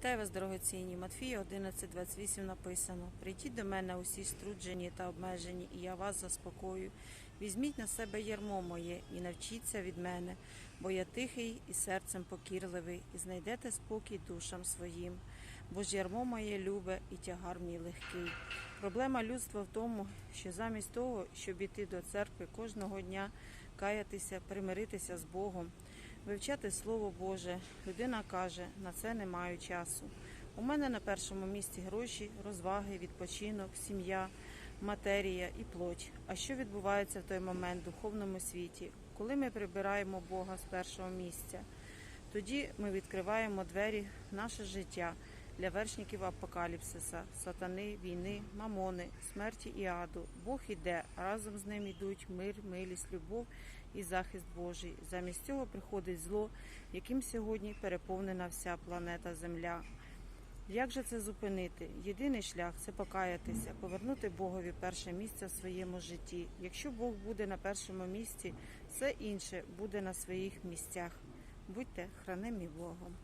Вітаю вас, дорогоцінні. Матфія 11.28 написано: Прийдіть до мене усі струджені та обмежені, і я вас заспокою. Візьміть на себе ярмо моє і навчіться від мене, бо я тихий і серцем покірливий, і знайдете спокій душам своїм. Бо ж ярмо моє любе і тягар мій легкий. Проблема людства в тому, що замість того, щоб іти до церкви кожного дня, каятися, примиритися з Богом, вивчати Слово Боже, людина каже, на це не маю часу. У мене на першому місці гроші, розваги, відпочинок, сім'я, матерія і плоть. А що відбувається в той момент в духовному світі, коли ми прибираємо Бога з першого місця? Тоді ми відкриваємо двері в наше життя для вершників апокаліпсиса, сатани, війни, мамони, смерті і аду. Бог іде, разом з ним йдуть мир, милість, любов і захист Божий. Замість цього приходить зло, яким сьогодні переповнена вся планета Земля. Як же це зупинити? Єдиний шлях це покаятися, повернути Богові перше місце в своєму житті. Якщо Бог буде на першому місці, все інше буде на своїх місцях. Будьте хранимі Богом.